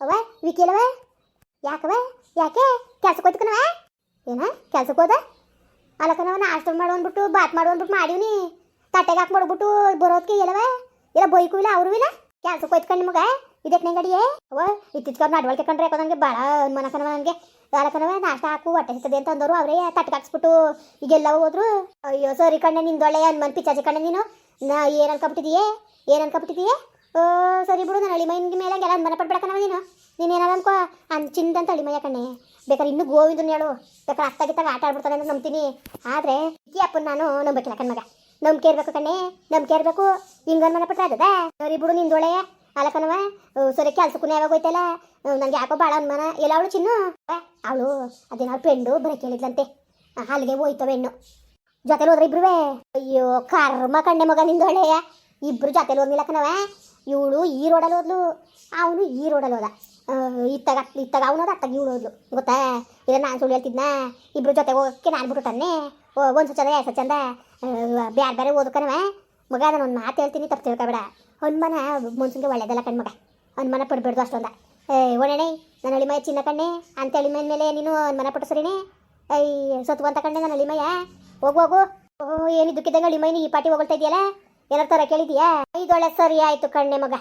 ಅವ ವಿಕಿ ಅಲ್ಲವ ಯಾಕವ ಯಾಕೆ? ಕೆಲಸ ಹೋಯ್ತು ಕಣವ ಏನ ಕೆಲಸ ಹೋದ? ಅಲ್ಲ ಕಣವ ನಾಷ್ಟ ಮಾಡು ಅಂದ್ಬಿಟ್ಟು ಬಾತ್ ಮಾಡು ಅಂದ್ಬಿಟ್ಟು ಮಾಡಿವ್ನಿ ತಟ್ಟೆಗೆ ಹಾಕಿ ಮಾಡ್ಬಿಟ್ಟು ಬರೋದಕ್ಕೆ ಇಲ್ಲವ ಇಲ್ಲ ಬೈಕು ಇಲ್ಲ, ಅವರು ಇಲ್ಲ? ಕೆಲಸ ಹೋಯ್ತು ಕಣ್ ನಿಮಗೆ? ಇದಕ್ಕೆ ನಂಗಡಿಯೇ ಅವ ಇತ್ತೀಚೆಗೆ ನಡವಳಿಕೆ ಕಂಡ್ರೆ ಯಾಕೋ ನನಗೆ ಭಾಳ ಅನುಮಾನಕನವ ನನಗೆ. ಅಲ್ಲ ಕಣವ ನಾಷ್ಟ ಹಾಕು, ಹೊಟ್ಟೆ ಹಸ್ತದೆ ಅಂತ ಅಂದವರು ಅವರೇ ತಟ್ಟೆಗೆ ಹಾಕ್ಸ್ಬಿಟ್ಟು ಈಗೆಲ್ಲ ಹೋದ್ರು. ಅಯ್ಯೋ, ಸರಿ ಕಣ್ಣೆ ನಿಂದೊಳ್ಳೆಯ ಅನ್ಮನ್ ಪಿಚಾಚಿ ಕಣ್ಣೆ ನೀನು. ನಾ ಏನು ಅನ್ಕೊಬಿಟ್ಟಿದೀಯೇ? ಏನು ಅನ್ಕೊಬಿಟ್ಟಿದೀಯೇ? ಸರಿ ಬಿಡು ನಾನು ಅಳಿಮೈನ್ಗೆ ಮೇಲೆ ಹಂಗೆಲ್ಲ ಮನೆ ಪಡ್ಬೇಡ ಕಣವ ನೀನು. ನೀನು ಏನಾರ ಅನ್ಕೋ, ಅನ್ ಚಿಂದಂತ ಅಳಿಮಯ್ಯ ಕಣ್ಣೆ ಬೇಕಾದ್ರೆ ಇನ್ನೂ ಗೋವಿಂದನ ಹೇಳು. ಬೇಕಾದ್ರೆ ಅತ್ತಾಗಿತ್ತಾಗ ಆಟ ಆಡ್ಬಿಡ್ತಾನೆ ಅಂತ ನಂಬ್ತೀನಿ. ಆದರೆ ಅಪ್ಪನ ನಾನು ನಂಬಕ್ಕಿಲ್ಲ ಕಣ್ಮಗ ನಂಬಿಕೆ ಇರಬೇಕು ಕಣ್ಣೆ ನಂಬಿಕೆ ಇರಬೇಕು. ಹಿಂಗೆ ಮನೆ ಅದದ ಸರಿ ಬಿಡು ನಿಂದೊಳೆ ಅಲ್ಲ ಕಣವ ಸರಿ ಕೆಲ್ಸಕ್ಕೂ ಯಾವಾಗ ಹೋಯ್ತಲ್ಲ? ನಂಗೆ ಯಾಕೋ ಭಾಳ ಅನುಮಾನ. ಎಲ್ಲ ಅವಳು ಚಿನ್ನು? ಅವಳು, ಅದೇನೋ ಪೆಂಡು ಬರೀ ಕೇಳಿದ್ಲಂತೆ. ಅಲ್ಲಿಗೆ ಹೋಯ್ತವೆ ಹೆಣ್ಣು. ಜೊತೆಲಿ ಹೋದ್ರೆ ಇಬ್ರುವೆ? ಅಯ್ಯೋ, ಕರ್ಮ ಕಣ್ಣೆ ಮಗ ನಿಂದೊಳ್ಳೆಯ ಇಬ್ರು ಜೊತೆಲಿ ಹೋಗ್ಲಿಲ್ಲ ಕಣವ ಇವಳು ಈ ರೋಡಲ್ಲಿ ಹೋದ್ಲು, ಅವನು ಈ ರೋಡಲ್ಲಿ ಹೋದ. ಇತ್ತಾಗ ಇತ್ತಾಗ ಅವನು ಹೋದ ಅತ್ತಾಗ ಇವಳು ಹೋದ್ಲು. ಗೊತ್ತಾ? ಇಲ್ಲ, ನಾನು ಸುಳ್ಳು ಹೇಳ್ತಿದ್ನ? ಇಬ್ರು ಜೊತೆ ಹೋಗಕ್ಕೆ ನಾನು ಬಿಟ್ಟು ಒಂದು ಚಂದ ಎರಡು ಚಂದ ಬ್ಯಾರೆ ಬೇರೆ ಓದ್ಕನವ ಮಗ ನಾನು ಒಂದು ಮಾತು ಹೇಳ್ತೀನಿ, ತಪ್ಪು ತಿಳ್ಕೊಬೇಡ. ಹನುಮಾನ ಮನ್ಸಿಗೆ ಒಳ್ಳೇದಲ್ಲ ಕಣ್ಮಗ ಹನುಮಾನ ಪಡ್ಬಾರ್ದು ಅಷ್ಟೊಂದ. ಒಣೆಣೆ ನನ್ನ ಅಳಿಮಯ ಚಿನ್ನ ಕಣ್ಣೆ, ಅಂತ ಅಳಿಮಯ ಮೇಲೆ ನೀನು ಹನುಮಾನ ಪಟ್ಟು ಸರಿನೇ ಐ ಅಂತ ಕಣ್ಣೆ ನನ್ನ ಅಳಿಮಯ ಹೋಗು ಹೋಗು. ಓ, ಏನಿದ್ದಕ್ಕಿದ್ದಂಗೆ ಅಳಿಮಯ್ಯ ಈ ಪಾಟಿ ಹೋಗ್ತಾ ಇದೆಯಲ್ಲ? ಏನಾರ ಥರ ಕೇಳಿದ್ಯಾ ಐದೊಳೆ ಸರಿ ಆಯ್ತು ಕಣ್ಣೆ ಮಗ.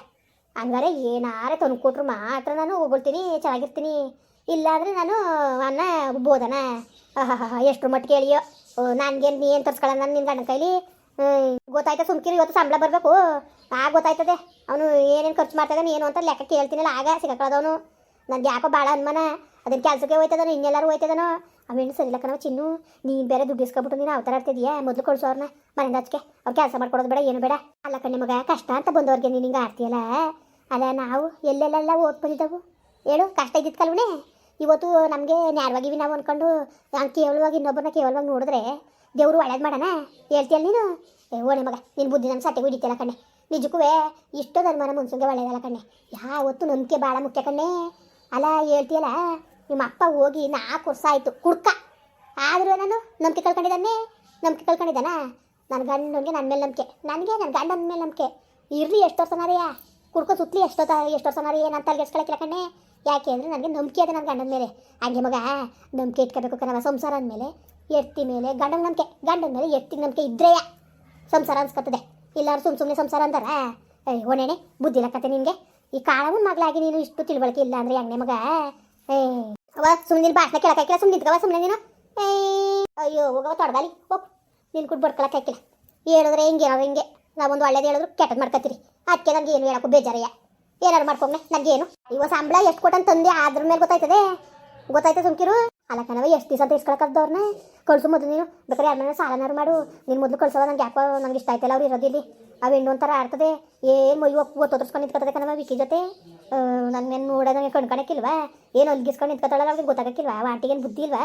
ಹಂಗಾರೆ ಏನಾರ ತಂದು ಕೊಟ್ರು ಮಾತ್ರ ನಾನು ಹೋಗ್ಬಿಡ್ತೀನಿ, ಚೆನ್ನಾಗಿರ್ತೀನಿ. ಇಲ್ಲಾಂದ್ರೆ ನಾನು ಅನ್ನ ಬೋದನ ಎಷ್ಟು ಮಟ್ಟಿಗೆ ಹೇಳಿಯೋ ನನಗೇನು ನೀ ಏನು ತರ್ಸ್ಕೊಳ್ಳೋಣ ನನ್ನ ನಿನ್ನ ಗಂಡನ ಕೈಲಿ? ಗೊತ್ತಾಯ್ತಾ ಸುಮ್ಕಿರಿ, ಇವತ್ತು ಸಂಬಳ ಬರಬೇಕು. ಆಗ ಗೊತ್ತಾಯ್ತದೆ. ಅವನು ಏನೇನು ಖರ್ಚು ಮಾಡ್ತಾನೆ ಏನು ಅಂತ ಲೆಕ್ಕ ಕೇಳ್ತೀನಲ್ಲ, ಆಗ ಸಿಗಕ್ಕಳದವನು ನನಗೆ ಯಾಕೋ ಭಾಳ ಅನುಮಾನ. ಅದನ್ನ ಕೆಲಸಕ್ಕೆ ಹೋಯ್ತದನು, ಇನ್ನೆಲ್ಲರೂ ಹೋಯ್ತದನೋ. ಅವೇನು ಸರಿ ಇಲ್ಲ ಕಣವ ಚಿನ್ನು. ನೀನು ಬೇರೆ ದುಡ್ಡು ಇಸ್ಕೊಬಿಟ್ಟು ನೀನು ಅವತಾರ ಆಡ್ತಿದ್ಯಾ? ಮೊದಲು ಅವ್ರನ್ನ ಮನೆಯಿಂದ ಹಚ್ಕೆ. ಅವ್ರು ಕೆಲಸ ಮಾಡ್ಕೊಡೋದು ಬೇಡ, ಏನು ಬೇಡ. ಅಲ್ಲ ಕಣ್ಣೆ ಮಗ, ಕಷ್ಟ ಅಂತ ಬಂದವ್ರಿಗೆ ನೀನು ಹಿಂಗೆ ಆಡ್ತೀಯಲ್ಲ? ಅಲ್ಲ ನಾವು ಎಲ್ಲೆಲ್ಲೆಲ್ಲ ಓದ್ ಬಂದಿದ್ದವು. ಹೇಳು, ಕಷ್ಟ ಇದ್ದಿತ್ತು ಕಲ್ವಣೆ? ಇವತ್ತು ನಮಗೆ ನ್ಯಾರವಾಗಿವಿ ನಾವು ಅಂದ್ಕೊಂಡು ಕೇವಲವಾಗಿ ಇನ್ನೊಬ್ಬರನ್ನ ಕೇವಲವಾಗಿ ನೋಡಿದ್ರೆ ದೇವರು ಒಳ್ಳೇದು ಮಾಡೋಣ? ಹೇಳ್ತೀಯಲ್ಲ ನೀನು? ಏ, ಓಣೆ ಮಗ ನಿನ್ನ ಬುದ್ಧಿ ನಮ್ಮ ಸಟ್ಟೆಗೆ ಹಿಡಿತಿಲ್ಲ ಕಣ್ಣೆ. ನಿಜಕ್ಕೂ ಇಷ್ಟು ಧರ್ಮನ ಮುನ್ಸಂಗೆ ಒಳ್ಳೇದಲ್ಲ ಕಣ್ಣೆ. ಯಾವತ್ತು ನಂಬಿಕೆ ಭಾಳ ಮುಖ್ಯ ಕಣ್ಣೆ. ಅಲ್ಲ, ಹೇಳ್ತೀಯಲ್ಲ? ನಿಮ್ಮ ಅಪ್ಪ ಹೋಗಿ ನಾಲ್ಕು ವರ್ಷ ಆಯಿತು ಕುಡ್ಕ. ಆದರೂ ನಾನು ನಂಬಿಕೆ ಕಳ್ಕೊಂಡಿದ್ದಾನೆ, ನಂಬಿಕೆ ಕಳ್ಕೊಂಡಿದ್ದಾನ? ನನ್ನ ಗಂಡನಿಗೆ ನನ್ನ ಮೇಲೆ ನಂಬಿಕೆ. ನನಗೆ ನನ್ನ ಗಂಡನ ಮೇಲೆ ನಂಬಿಕೆ. ಇರಲಿ ಎಷ್ಟು ವರ್ಷ ನಾರಿಯ ಕುಡ್ಕೊ ಸುತ್ತಲಿ ಎಷ್ಟು ಎಷ್ಟು ನಾರಿ ನಾನು ತಲೆಗೆಸ್ಕೊಳಕ್ಕಿಲ್ಲ ಕಣ್ಣೆ. ಯಾಕೆ ಅಂದರೆ ನನಗೆ ನಂಬಿಕೆ ಇದೆ ನನ್ನ ಗಂಡನ ಮೇಲೆ. ಹಂಗೆ ಮಗ, ನಂಬಿಕೆ ಇಟ್ಕೋಬೇಕು ಕಣವ ಸಂಸಾರ ಅಂದಮೇಲೆ ಎತ್ತಿ ಮೇಲೆ ಗಂಡನ ನಂಬಿಕೆ. ಗಂಡನ ಮೇಲೆ ಎತ್ತಿಗೆ ನಂಬಿಕೆ ಇದ್ರೇಯ ಸಂಸಾರ ಅನ್ಸ್ಕೊತದೆ. ಇಲ್ಲಾರು ಸುಮ್ಮ ಸುಮ್ಮನೆ ಸಂಸಾರ ಅಂದಾರ? ಏಯ್ ಓಣೆಣೆ, ಬುದ್ಧಿ ಕತೆ ನಿನಗೆ. ಈ ಕಾಳವನ್ ಮಗಳಾಗಿ ನೀನು ಇಷ್ಟು ತಿಳುವಳಿಕೆ ಇಲ್ಲ ಅಂದರೆ ಹೆಂಗೆ ಮಗ? ಏ ಅವ ಸುಮ್ಮನೆ ಭಾಷಣ ಕೇಳಕ್ಕಾಗಿಲ್ಲ ಸುಮ್ಮನೆ ನಿಂತ್ಕವ ಸುಮ್ಮನೆ ನೀನು. ಏಯ್, ಅಯ್ಯೋ, ಹೋಗವ ತೊಡದಾಲಿ ಹೋಗ್. ನೀನು ಕುಡ್ ಬಡ್ಕೊಳಕ್ಕಾಗಿಲ್ಲ ಹೇಳಿದ್ರೆ ಹಿಂಗೆ, ಏನಾದ್ರು ಹಿಂಗೆ. ನಾವೊಂದು ಒಳ್ಳೇದು ಹೇಳಿದ್ರು ಕೆಟ್ಟದ್ದು ಮಾಡ್ಕೊತೀರಿ. ಅದಕ್ಕೆ ನನಗೆ ಏನು ಹೇಳಕ್ಕೂ ಬೇಜಾರಯ್ಯ. ಏನಾರು ಮಾಡ್ಕೊಂಡೆ ನನಗೇನು ಇವ ಸಂಬಳ ಎಷ್ಟು ಕೊಟ್ಟಂತ ತಂದೆ, ಅದ್ರ ಮೇಲೆ ಗೊತ್ತಾಯ್ತದೆ. ಗೊತ್ತಾಯ್ತದೆ ಸುಮ್ಕಿರು. ಅಲ್ಲ ಕಣವ ಎಷ್ಟು ದಿವಸ ಇಸ್ಕೊಳಕ್ಕವ್ರನ್ನ ಕಳ್ಸು ಮೊದಲು ನೀನು. ಬೇಕಾದ್ರೆ ಯಾರ ಸಾಲನಾರು ಮಾಡು. ನೀನು ಮೊದಲು ಕಳ್ಸವ ನಂಗೆ ಯಾಕೋ ನಂಗೆ ಇಷ್ಟ ಆಯ್ತಲ್ಲ, ಅವ್ರು ಇರೋದಿಲ್ಲಿ ಅವು ಹೆಣ್ಣು ಒಂಥರ ಆಡ್ತದೆ. ಏನು ಮೈ ಒತ್ತೊತ್ತರ್ಸ್ಕೊಂಡು ನಿಂತ್ಕೊತದೆ ಕಣವ ವಿಕಿ ಜೊತೆ. ನನ್ನ ನೋಡೋ ನನಗೆ ಕಣ್ಕೊಳಕ್ಕಿಲ್ವಾ ಏನು ಒಲ್ಗಿಸ್ಕೊಂಡು ನಿಂತ್ಕೊತಾಳ ಅವ್ರಿಗೆ ಗೊತ್ತಾಗಕ್ಕಿಲ್ವಾ? ಏನು ಬುದ್ಧಿ ಇಲ್ವಾ?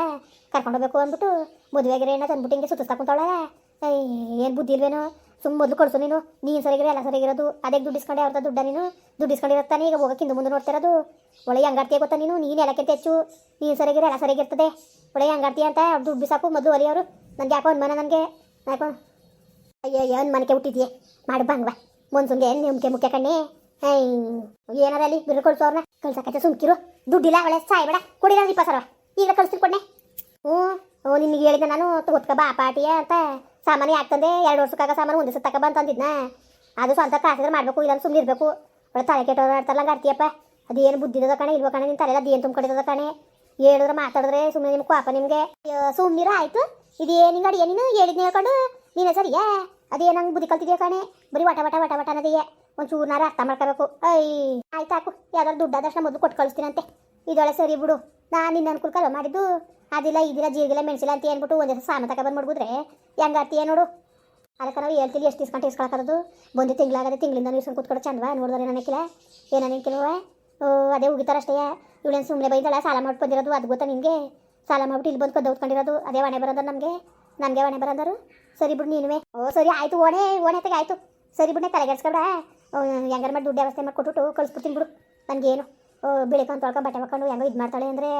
ಕರ್ಕೊಂಡು ಹೋಗ್ಬೇಕು ಅಂದ್ಬಿಟ್ಟು ಮದುವೆಗೆ ತಂದ್ಬಿಟ್ಟು ಹಿಂಗೆ ಸುತ್ತಿಸ್ತಾ ಕುಂತಾಳ ಏನು ಬುದ್ಧಿ ಇಲ್ವೇನೋ? ಸುಮ್ಮ ಮೊದಲು ಕಳ್ಸು ನೀನು. ನೀನು ಸರಿಗಿರೋ ಎಲ್ಲ ಸರಿಗಿರೋದು ಅದೇ ದುಡ್ಡು ಇಸ್ಕೊಂಡೆ ಅವ್ರದ್ದು ದುಡ್ಡ ನೀನು. ದುಡ್ಡು ಇಸ್ಕೊಂಡಿರತ್ತಾನೆ ಈಗ ಹಿಂದೆ ಮುಂದೆ ನೋಡ್ತಿರೋದು ಒಳ್ಳೆ ಹಂಗಾಡ್ತೀಯ ಗೊತ್ತಾ ನೀನು? ನೀನು ಎಲ್ಲಕ್ಕಿಂತ ಹೆಚ್ಚು? ನೀನು ಸರಿಗಿರೋ ಎಲ್ಲ ಸರಿಗಿರ್ತದೆ ಒಳ್ಳೆ ಹಂಗಾಡ್ತೀಯ ಅಂತ ದುಡ್ಡು ಬಿಸಾಕು ಮೊದಲು ಒಲಿಯವರು ನನಗೆ ಯಾಕೋ ಅನುಮಾನ ನನಗೆ ಯಾಕೋ? ಅಯ್ಯೋ ಏನು ಮನೆಗೆ ಹುಟ್ಟಿದ್ಯೆ. ಮಾಡಿ ಬಂಗ್ವ ಏನು ನಿಮ್ಗೆ ಮುಖ್ಯ ಕಣ್ಣೆ. ಏನಾರ ಅಲ್ಲಿ ಬಿರು ಕೊಡ್ಸೋರ್ನ ಕಳ್ಸಕ್ಕೆ ಸುಮ್ಕಿರು. ದುಡ್ಡಿಲ್ಲ ಒಳ್ಳೆ ಸಾಯ್ಬೇಡ ಕೊಡಿಲ್ಲ ಇಪ್ಪ ಸರ ಈಗ ಕಳಿಸ್ತೀನಿ ಕೊಡ್ನೆ. ಹ್ಞೂ. ನಿನಗೆ ಹೇಳಿದ್ದೆ ನಾನು. ತಗೋತ್ಕ ಬಾ ಪಾಟಿಯ ಅಂತ. ಸಾಮಾನು ಯಾಕೆ ತಂದೆ? ಎರಡು ವರ್ಷಕ್ಕಾಗ ಸಾಮಾನು ಒಂದು ಸತ್ತಕ ಬಂತ ಅಂದಿದ್ನ ಅದು ಸ್ವಂತ ಕಾಸಿದ್ರೆ ಮಾಡಬೇಕು ಇಲ್ಲ ಸುಮ್ಮನೆ ಇರಬೇಕು. ಒಳ್ಳೆ ತಲೆ ಕೆಟ್ಟವ್ರು ಆಡ್ತಾರಲ್ಲ ಗಡ್ತಿಯಪ್ಪ ಅದೇನು ಬುದ್ಧಿದ ಕಣೆ, ಇಲ್ವ ಕಣೆ ನಿನ್ನ ತಲೆ ಅದೇನು ತುಂಬ್ಕೊಂಡಿದ್ದದ ಕಣೆ? ಹೇಳಿದ್ರೆ ಮಾತಾಡಿದ್ರೆ ಸುಮ್ಮನೆ ನಿಮ್ಗೆ. ಪಾಪ ನಿಮಗೆ ಸುಮ್ಮನಿರ ಆಯ್ತು. ಇದೇನು ಹಿಂಗೆ ಅಡಿಗೆ? ನೀನು ಹೇಳಿದ್ನ ಹೇಳ್ಕೊಂಡು ನೀನೇ ಸರಿಯಾ ಅದೇನು ಹಂಗೆ ಬುದ್ಧಿ ಕಲ್ತಿದ್ಯಾ ಕಣೆ? ಬರೀ ವಟ ವಟ ವಟ ವಟ ಅನ್ನೋದೆಯೇ ಒಂದು ಚೂರ್ನಾರ ಅರ್ಥ ಮಾಡ್ಕೋಬೇಕು. ಐ ಆಯ್ತು ಹಾಕು. ಯಾವ್ದಾದ್ರು ದುಡ್ಡು ಆದಷ್ಟು ಮೊದಲು ಕೊಟ್ಟು ಕಳಿಸ್ತೀನಂತೆ. ಇದೊಳೆ ಸರಿ ಬಿಡು. ನಾನು ನಿನ್ನ ಅನ್ಕೂಲ ಕಲ್ವ ಮಾಡಿದ್ದು ಅದಿಲ್ಲ, ಇದಿಲ್ಲ, ಜೀರಿಗಿಲ್ಲ ಮೆಣಸಿಲ್ಲ ಅಂತ ಏನ್ಬಿಟ್ಟು ಒಂದೇ ಸಾಮಾನು ತಗೊಬಂದು ಹೆಂಗೆ ಏನ್ ನೋಡು. ಅದಕ್ಕೆ ನಾವು ಹೇಳ್ತೀವಿ ಎಷ್ಟು ಇಸ್ಕೊಂಡು ಇಸ್ಕೊಳಕ್ಕದು ಬಂದು ತಿಂಗಳಾಗದೆ ತಿಂಗಳಿಂದ ಇಸ್ಕೊಂಡು ಕೂತ್ಕೊಡು, ಚಂದವ ನೋಡಿದ್ರೆ ನನಗಿಲ್ಲ ಏನು ಓ, ಅದೇ ಉಗಿತಾರಷ್ಟೇ ಇವಳೇನು ಸುಮ್ಮನೆ ಬೈದಳ, ಸಾಲ ಮಾಡಿ ಬಂದಿರೋದು, ಅದು ಗೊತ್ತಾ ನಿಮಗೆ ಸಾಲ ಮಾಡ್ಬಿಟ್ಟು ಇಲ್ಲಿ ಬಂದು ಕದ್ದು ಹೊತ್ಕೊಂಡಿರೋದು, ಅದೇ ಒಣೆ ಬರೋದು ನಮಗೆ. ನಮಗೆ ಒಣೆ ಬರೋದರು ಸರಿ ಬಿಡು ನೀನುವೆ. ಓ, ಸರಿ, ಆಯಿತು, ಓಣೆ ಓಣೆ ತೆಗೆ, ಆಯಿತು. ಸರಿ ಬಿಡ್ನೆ ತಲೆಗೆಡ್ಸ್ಕೊಬೇಡ. ಹೆಂಗಾರ ಮಾಡಿ ದುಡ್ಡು ವ್ಯವಸ್ಥೆ ಮಾಡಿ ಕೊಟ್ಬಿಟ್ಟು ಕಳಿಸ್ಬಿಡ್ತೀನಿ ಬಿಡು. ನನಗೇನು. ಬೆಳಿಕೊಂಡು ತೊಳ್ಕೊಂಡು ಬಟ್ಟೆ ಹಾಕೊಂಡು ಹೆಂಗೋ ಇದು ಮಾಡ್ತಾಳೆ ಅಂದರೆ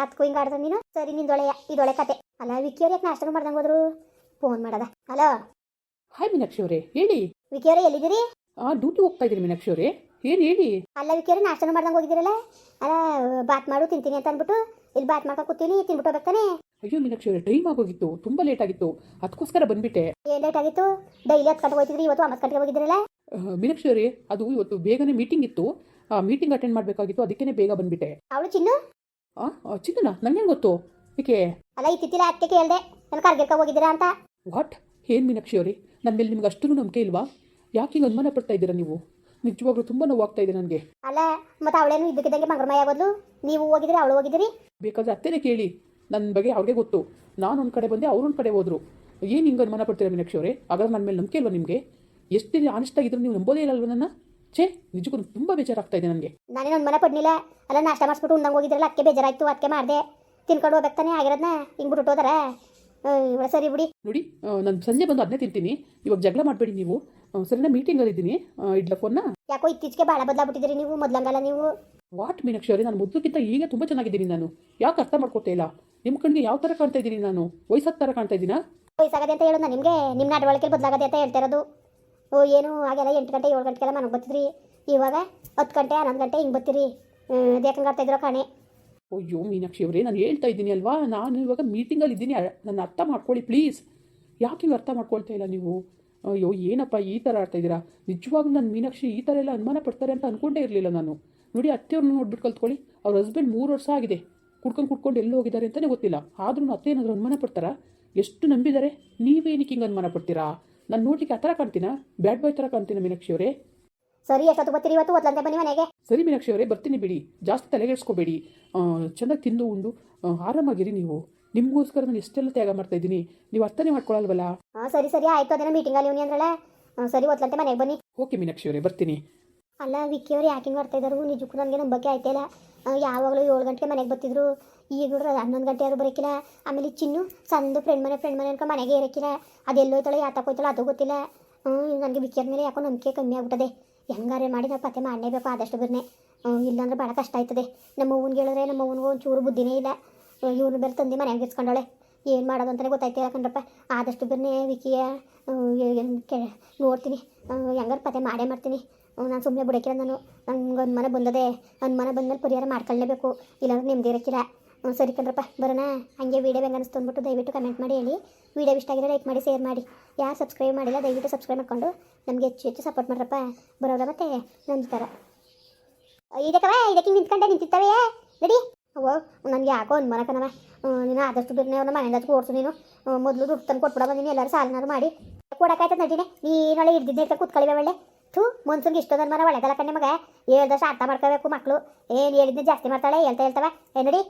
ಹತ್ಕು ಹಿಂಗೆ ಆಡ್ತಾನೆ ನೀನು ಸರಿ ನಿಂದೊಳೆ ಇದೊಳೆ ಕತೆ. ಅಲ್ಲ ವಿಕಿಯವ್ರು ಯಾಕೆ ನಾಷ್ಟ ಮಾಡ್ದಂಗೆ ಹೋದ್ರು? ಫೋನ್ ಮಾಡದ. ಹಲೋ ಹಾಯ್ ಮೀನಾಕ್ಷಿ ಅವರೇ ಹೇಳಿ? ವಿಕಿಯವ್ರೆ ಎಲ್ಲಿದ್ದೀರಿ? ಆ ಡ್ಯೂಟಿ ಹೋಗ್ತಾ ಇದ್ದೀರಿ ಮೀನಾಕ್ಷಿ ಅವರೇ. ಏನು ಹೇಳಿ? ಅಲ್ಲ ವಿಕ್ಕಿಯವ್ರೆ ನಾಷ್ಟನೂ ಮಾಡ್ದಂಗೆ ಹೋಗಿದ್ದೀರಲ್ಲ? ಅಲ್ಲ ಬಾತ್ ಮಾಡು ತಿಂತೀನಿ ಅಂತ ಅಂದ್ಬಿಟ್ಟು ಇಲ್ಲಿ ಬಾತ್ ಮಾಡ್ಕೊಂಡು ಕೂತೀನಿ ತಿನ್ಬಿಟ್ಟು ಹೋಗ್ತಾನೆ ಅಯ್ಯೋ ಮೀನಾಕ್ಷಿ ಅವರೇ ಟೈಮ್ ಆಗೋಗಿತ್ತು ತುಂಬ ಲೇಟ್ ಆಗಿತ್ತು. ಅದಕ್ಕೋಸ್ಕರ ಬಂದ್ಬಿಟ್ಟೆ. ಏನ್ ಲೇಟ್ ಆಗಿತ್ತು? ಡೈಲಿ ಹತ್ತು ಗಂಟೆಗೆ ಹೋಗ್ತಿದ್ರಿ ಇವತ್ತು ಒಂಬತ್ತು ಗಂಟೆಗೆ ಹೋಗಿದ್ದೀರಲ್ಲ? ಮೀನಾಕ್ಷಿ ಅವರೇ ಅದು ಇವತ್ತು ಬೇಗನೆ ಮೀಟಿಂಗ್ ಇತ್ತು. ಮೀಟಿಂಗ್ ಅಟೆಂಡ್ ಮಾಡಬೇಕಾಗಿತ್ತು ಅದಕ್ಕೇನೆ ಬೇಗ ಬಂದ್ಬಿಟ್ಟೆ. ಅವಳು ಚಿನ್ನು? ಆ ನನಗೆ ನಂಗೇನು ಗೊತ್ತು? ಏಕೆ? ಅಲ್ಲ ಇತ್ತಿತ್ತಿಲ್ಲ ಅತ್ತೆ ಕೇಳ್ದೆ ನನ್ನ ಕಾರ್ಗಿರ್ಕ ಹೋಗಿದ್ದೀರಾ ಅಂತ? ವಾಟ್ ಏನು ಮೀನಾಕ್ಷಿ ಅವರೇ? ನನ್ನ ಮೇಲೆ ನಿಮ್ಗೆ ಅಷ್ಟು ನಂಬಿಕೆ ಇಲ್ವಾ? ಯಾಕೆ ಹಿಂಗೆ ಅನುಮಾನ ಪಡ್ತಾ ಇದ್ದೀರಾ ನೀವು? ನಿಜವಾಗ್ಲೂ ತುಂಬ ನೋವಾಗ್ತಾ ಇದೆ ನನಗೆ. ಅಲ್ಲ ಮತ್ತೆ ಅವಳೇನು ಇದ್ದಕ್ಕಿದ್ದಂಗೆ ಮಂಗ್ರಮಯ ಬದಲು ನೀವು ಹೋಗಿದ್ರೆ ಅವಳು ಹೋಗಿದ್ದೀರಿ? ಬೇಕಾದ್ರೆ ಅತ್ತೆನೇ ಕೇಳಿ. ನನ್ನ ಬಗ್ಗೆ ಅವ್ರಿಗೆ ಗೊತ್ತು. ನಾನು ಒಂದು ಕಡೆ ಬಂದೆ ಅವ್ರೊಂದು ಕಡೆ ಹೋದ್ರು. ಏನು ಹಿಂಗೆ ಅನುಮಾನ ಪಡ್ತೀರಾ ಮೀನಾಕ್ಷಿ ಅವರೇ? ಹಾಗಾದ್ರೆ ನನ್ನ ಮೇಲೆ ನಂಬಿಕೆ ಇಲ್ವಾ ನಿಮಗೆ? ಎಷ್ಟು ದಿನ ಆನೆಸ್ಟ್ ಆಗಿದ್ರು ನೀವು ನಂಬೋದೇ ಇಲ್ಲಲ್ವ ನನ್ನ? ಛೇ ನಿಜಕ್ಕೂ ತುಂಬಾ ಬೇಜಾರಾಗ್ತಾ ಇದೆ ನನಗೆ. ನಾನೇನು ಮನೆ ಪಡ್ಲಿಲ್ಲ ಅಲ್ಲ ನಾಷ್ಟ ಮಾಡಿಸ್ಬಿಟ್ಟು ಉಂಡಂಗೆ ಹೋಗಿದ್ರಲ್ಲ ಅದಕ್ಕೆ ಬೇಜಾರಾಯ್ತು ಅದಕ್ಕೆ ಮಾಡಿದೆ. ತಿನ್ಕೊಂಡು ಹೋಗ್ಬೇಕು ತಾನೆ ಆಗಿರೋದನ್ನ ಹಿಂಗೆ ಬಿಟ್ಟು ಹೋದಾರ. ಇವಳ ಸರಿ ಬಿಡಿ. ನೋಡಿ ನಾನು ಸಂಜೆ ಬಂದು ಅದನ್ನೇ ತಿಂತೀನಿ. ಇವಾಗ ಜಗಳ ಮಾಡಬೇಡಿ ನೀವು. ಸರಿನಾ ಮೀಟಿಂಗಲ್ಲಿ ಇದ್ದೀನಿ. ಇಡ್ಲ ಫೋನ್ನ ಯಾಕೋ ಇತ್ತೀಚೆಗೆ ಭಾಳ ಬದಲಾಗ್ಬಿಟ್ಟಿದ್ದೀರಿ ನೀವು ಮೊದ್ಲಂಗಲ್ಲ ನೀವು. ವಾಟ್ ಮೀನಾಕ್ಷಿ ಅವರೇ ನಾನು ಮೊದಲಕ್ಕಿಂತ ಈಗ ತುಂಬ ಚೆನ್ನಾಗಿದ್ದೀನಿ ನಾನು. ಯಾಕೆ ಅರ್ಥ ಮಾಡ್ಕೊತಾ ಇಲ್ಲ? ನಿಮ್ಮ ಕಣ್ಣಿಗೆ ಯಾವ ಥರ ಕಾಣ್ತಾ ಇದ್ದೀನಿ ನಾನು? ವಯಸ್ಸಾದ ಥರ ಕಾಣ್ತಾ ಇದ್ದೀನಾ? ವಯಸ್ಸಾಗದೆ ಅಂತ ಹೇಳೋಣ ನಿಮಗೆ ನಿಮ್ಮ ನಡವಳಿಕೆ ಬದಲಾಗದೆ ಅಂತ ಹೇಳ್ತಾ ಇರೋದು. ಓ ಏನು? ಆಗೆಲ್ಲ ಎಂಟು ಗಂಟೆ, ಏಳು ಗಂಟೆಗೆಲ್ಲ ಮನೆಗೆ ಬರ್ತಿದ್ರಿ. ಇವಾಗ ಹತ್ತು ಗಂಟೆ, ಹನ್ನೊಂದು ಗಂಟೆ ಹಿಂಗೆ ಬರ್ತೀರಿ. ಅದೇಕಂಗೆ ಆಡ್ತಾ ಇದ್ರೋ ಕಾಣೆ? ಅಯ್ಯೋ ಮೀನಾಕ್ಷಿ ಅವರೇ ನಾನು ಹೇಳ್ತಾ ಇದ್ದೀನಿ ಅಲ್ವಾ? ನಾನು ಇವಾಗ ಮೀಟಿಂಗಲ್ಲಿ ಇದ್ದೀನಿ. ನನ್ನ ಅರ್ಥ ಮಾಡ್ಕೊಳ್ಳಿ ಪ್ಲೀಸ್ ಯಾಕೆ ಹಿಂಗೆ ಅರ್ಥ ಮಾಡ್ಕೊಳ್ತಾ ಇಲ್ಲ ನೀವು? ಅಯ್ಯೋ, ಏನಪ್ಪ ಈ ಥರ ಆಡ್ತಾ ಇದ್ದೀರಾ? ನಿಜವಾಗ್ಲೂ ನನ್ನ ಮೀನಾಕ್ಷಿ ಈ ಥರ ಎಲ್ಲ ಅನುಮಾನ ಪಡ್ತಾರೆ ಅಂತ ಅಂದ್ಕೊಂಡೇ ಇರಲಿಲ್ಲ ನಾನು. ನೋಡಿ, ಅತ್ತೆಯವ್ರನ್ನ ನೋಡ್ಬಿಟ್ಟು ಕಲ್ತ್ಕೊಳ್ಳಿ. ಅವ್ರ ಹಸ್ಬೆಂಡ್ ಮೂರು ವರ್ಷ ಆಗಿದೆ. ಕುಡ್ಕೊಂಡು ಕುಡ್ಕೊಂಡು ಎಲ್ಲಿ ಹೋಗಿದ್ದಾರೆ ಅಂತಲೇ ಗೊತ್ತಿಲ್ಲ. ಆದ್ರೂ ಅತ್ತೆ ಏನಾದರೂ ಅನುಮಾನ ಪಡ್ತಾರಾ? ಎಷ್ಟು ನಂಬಿದ್ದಾರೆ ನೀವೇನಕ್ಕೆ ಹಿಂಗೆ ಅನುಮಾನ ಪಡ್ತೀರಾ? ನಾನು ನೋಡ್ಲಿಕ್ಕೆ ಆ ಥರ ಕಾಣ್ತೀನಾ? ಬ್ಯಾಡ್ ಬಾಯ್ ಥರ ಕಾಣ್ತೀನಿ ಮೀನಾಕ್ಷಿ ಅವರೇ? ಸರಿ ಎಷ್ಟೊತ್ತು ಬರ್ತೀರಿ ಇವತ್ತು ಒದ್ಲಂತೆ ಬನ್ನಿ ಮನೆಗೆ. ಸರಿ ಮೀನಾಕ್ಷಿ ಅವರೇ ಬರ್ತೀನಿ ಬಿಡಿ. ಜಾಸ್ತಿ ತಲೆಗೆಡ್ಸ್ಕೋಬೇಡಿ ಚೆನ್ನಾಗಿ ತಿಂದು ಉಂಡು. ಆ, ಆರಾಮಾಗಿರಿ ನೀವು. ನಿಮಗೋಸ್ಕರ ನಾನು ಎಷ್ಟೆಲ್ಲ ತ್ಯಾಗ ಮಾಡ್ತಾ ಇದ್ದೀನಿ. ನೀವು ಅರ್ಥನೇ ಮಾಡ್ಕೊಳ್ಳಲ್ವಲ್ಲ ಹಾಂ ಸರಿ ಸರಿ ಆಯ್ತು. ಅದೇನೋ ಮೀಟಿಂಗ್ ಅಲ್ಲಿ ಅಂದ್ರಲ್ಲ ಹಾಂ ಸರಿ ಒದ್ಲಂತೆ ಮನೆಗೆ ಬನ್ನಿ. ಓಕೆ ಮೀನಾಕ್ಷಿ ಅವರೇ ಬರ್ತೀನಿ. ಅಲ್ಲ ವಿಕ್ಕಿ ಅವ್ರು ಯಾಕೆ ಬರ್ತಾ ಮಾಡ್ತಾ ಇದ್ದಾರೆ ನಿಜಕ್ಕೂ ನನಗೆ ಬಗ್ಗೆ ಆಯ್ತಾ ಇಲ್ಲ. ಯಾವಾಗಲೂ ಏಳು ಗಂಟೆಗೆ ಮನೆಗೆ ಬರ್ತಿದ್ರು. ಈಗ ನೋಡ್ರೆ ಹನ್ನೊಂದು ಗಂಟೆ ಯಾರು ಬರೋಕ್ಕಿಲ್ಲ ಆಮೇಲೆ ಚಿನ್ನು ಸಂದು ಫ್ರೆಂಡ್ ಮನೆ ಫ್ರೆಂಡ್ ಮನೆ ಅನ್ಕೊಂಡು ಮನೆಗೆ ಇರೋಕ್ಕಿಲ್ಲ ಅದು ಎಲ್ಲೋಯ್ತಾಳೆ ಯಾತಕ್ಕೆ ಹೋಯ್ತಾಳೆ ಅದು ಗೊತ್ತಿಲ್ಲ. ಹ್ಞೂ ನನಗೆ ಬಿಕ್ಕಿದ ಮೇಲೆ ಯಾಕೋ ನಂಬಿಕೆ ಕಮ್ಮಿ ಆಗ್ಬಿಟ್ಟದೆ. ಹೆಂಗಾರೆ ಮಾಡಿ ನಾವು ಪತ್ತೆ ಮಾಡಲೇಬೇಕು ಆದಷ್ಟು ಬಿರ್ನೆ. ಇಲ್ಲಾಂದ್ರೆ ಭಾಳ ಕಷ್ಟ ಆಯ್ತದೆ. ನಮ್ಮ ಅವ್ವನ್ಗೆ ಹೇಳಿದ್ರೆ, ನಮ್ಮ ಅವ್ವನಿಗೆ ಒಂಚೂರು ಬುದ್ಧಿನೇ ಇಲ್ಲ. ಇವನು ಬೇರೆ ತಂದು ಮನೆಗೆ ಇಸ್ಕೊಂಡವಳೆ. ಏನು ಮಾಡೋದು ಅಂತಲೇ ಗೊತ್ತಾಯ್ತಿಲ್ಲ ಕಣ್ರಪ್ಪ ಆದಷ್ಟು ಬಿರ್ನೆ ವಿಕಿಯ ನೋಡ್ತೀನಿ. ಹೆಂಗಾರು ಪತ್ತೆ ಮಾಡೇ ಮಾಡ್ತೀನಿ. ನಾನು ಸುಮ್ಮನೆ ಬಿಡೋಕ್ಕಿಲ್ಲ ನಾನು. ನಂಗೆ ಅನುಮಾನ ಬಂದದೆ. ಅನುಮಾನ ಬಂದ್ಮೇಲೆ ಪರಿಹಾರ ಮಾಡ್ಕೊಳ್ಳೇಬೇಕು ಇಲ್ಲಾಂದ್ರೆ ನೆಮ್ಮದಿ ಇರಕ್ಕಿಲ್ಲ ಹ್ಞೂ ಸರಿ ಕಣ್ರಪ್ಪ, ಬರೋಣ. ಹಾಗೆ ವೀಡಿಯೋ ಹೆಂಗೆ ಅನಿಸ್ತು ದಯವಿಟ್ಟು ಕಮೆಂಟ್ ಮಾಡಿ ಹೇಳಿ. ವೀಡಿಯೋ ಇಷ್ಟ ಆಗಿದ್ರೆ ಲೈಕ್ ಮಾಡಿ ಶೇರ್ ಮಾಡಿ. ಯಾರು ಸಬ್ಸ್ಕ್ರೈಬ್ ಮಾಡಿಲ್ಲ, ದಯವಿಟ್ಟು ಸಬ್ಸ್ಕ್ರೈಬ್ ಮಾಡ್ಕೊಂಡು ನಮಗೆ ಹೆಚ್ಚು ಹೆಚ್ಚು ಸಪೋರ್ಟ್ ಮಾಡ್ರಪ್ಪ. ಬರೋಲ್ಲ ಮತ್ತೆ ನಂಬ್ತಾರ ಇದಕ್ಕವ ಇದಕ್ಕೆ ನಿಂತ್ಕೊಂಡೆ, ನಿಂತಿರ್ತವೆ. ನಡಿ ಓ ನನಗೆ ಯಾಕೋ ಅನುಮಾನ ಕಣವ ನೀನು ಆದಷ್ಟು ಬಿರ್ನೆ ಅವ್ರನ್ನ ಮನೆಯಿಂದ ಓಡಿಸು ನೀನು. ಮೊದಲು ದುಡ್ಡು ತಂದು ಕೊಟ್ಬಿಡ ಬಂದಿನಿ ಎಲ್ಲರೂ ಸಾಲನಾರು ಮಾಡಿ. ಕೊಡೋಕಾಯ್ತದೆ ನಟಿನೇ? ನೀನೊಳಗೆ ಹಿಡ್ದಿದ್ದೆ ಕೂತ್ಕೊಳ್ಳಿವೆ ಒಳ್ಳೆ. ಥೂ, ಮನ್ಸನ್ಗೆ ಇಷ್ಟೊಂದು ಅನುಮಾನ ಒಳ್ಳೆದಲ್ಲ ಮಗ. ಹೇಳ್ದಷ್ಟು ಅರ್ಥ ಮಾಡ್ಕೋಬೇಕು ಮಕ್ಕಳು ಏನು ಹೇಳಿದ್ನ ಜಾಸ್ತಿ ಮಾಡ್ತಾಳೆ, ಹೇಳ್ತಾ ಹೇಳ್ತವೆ. ಏ, ನಡಿ